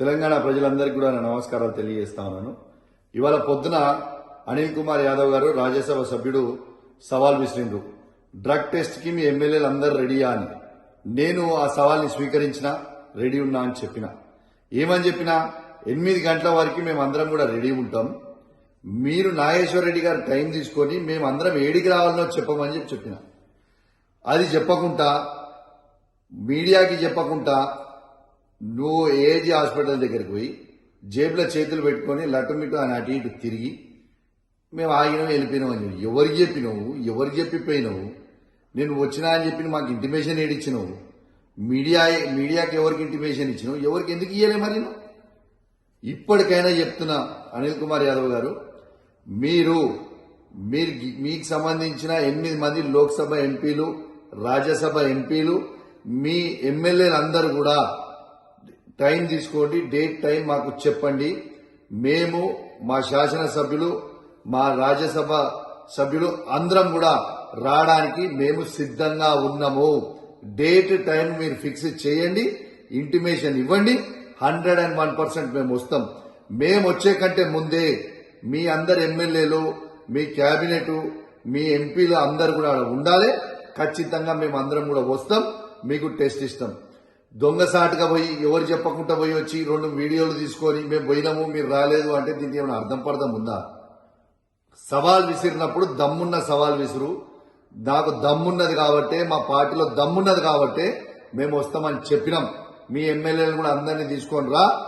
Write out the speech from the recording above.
తెలంగాణ ప్రజలందరికీ కూడా నా నమస్కారాలు తెలియజేస్తా ఉన్నాను ఇవాళ పొద్దున అనిల్ కుమార్ యాదవ్ గారు రాజ్యసభ సభ్యుడు సవాల్ విసిరిండు డ్రగ్ టెస్ట్కి మీ ఎమ్మెల్యేలు అందరు రెడీయా అని. నేను ఆ సవాల్ని స్వీకరించిన రెడీ ఉన్నా అని చెప్పిన. ఏమని చెప్పినా ఎనిమిది గంటల వరకు మేము అందరం కూడా రెడీ ఉంటాం. మీరు నాగేశ్వర రెడ్డి గారు టైం తీసుకొని మేము అందరం ఏడికి రావాలనో చెప్పమని చెప్పి చెప్పిన. అది చెప్పకుండా మీడియాకి చెప్పకుండా నువ్వు ఏజీ హాస్పిటల్ దగ్గరికి పోయి జేబులో చేతులు పెట్టుకొని లట్టుమిట్టు అని అటు ఇటు తిరిగి మేము ఆగినాం వెళ్ళిపోయినాం అని చెప్పి ఎవరికి చెప్పినావు ఎవరికి చెప్పిపోయినావు? నేను వచ్చినా అని చెప్పి మాకు ఇంటిమేషన్ ఏడిచ్చినావు? మీడియా మీడియాకి ఎవరికి ఇంటిమేషన్ ఇచ్చినావు? ఎవరికి ఎందుకు ఇయ్యలే మరి నువ్వు? ఇప్పటికైనా చెప్తున్నా అనిల్ కుమార్ యాదవ్ గారు మీరు మీరు మీకు సంబంధించిన ఎనిమిది మంది లోక్సభ ఎంపీలు రాజ్యసభ ఎంపీలు మీ ఎమ్మెల్యేలు అందరూ కూడా టైం తీసుకోండి డేట్ టైం మాకు చెప్పండి. మేము మా శాసనసభ్యులు మా రాజ్యసభ సభ్యులు అందరం కూడా రావడానికి మేము సిద్ధంగా ఉన్నాము. డేట్ టైం మీరు ఫిక్స్ చేయండి ఇంటిమేషన్ ఇవ్వండి. హండ్రెడ్ అండ్ వన్ పర్సెంట్ మేము వస్తాం. మేము వచ్చే కంటే ముందే మీ అందరు ఎమ్మెల్యేలు మీ క్యాబినెట్ మీ ఎంపీలు అందరు కూడా ఉండాలి. ఖచ్చితంగా మేము అందరం కూడా వస్తాం. మీకు టెస్ట్ ఇస్తాం. దొంగసాటుగా పోయి ఎవరు చెప్పకుండా పోయి వచ్చి రెండు వీడియోలు తీసుకొని మేము పోయినాము మీరు రాలేదు అంటే దీనికి ఏమైనా అర్థం పడదాం ఉందా? సవాల్ విసిరినప్పుడు దమ్మున్న సవాల్ విసురు. నాకు దమ్మున్నది కాబట్టే మా పార్టీలో దమ్మున్నది కాబట్టే మేము వస్తామని చెప్పినాం. మీ ఎమ్మెల్యేలు కూడా అందరినీ తీసుకొని రా.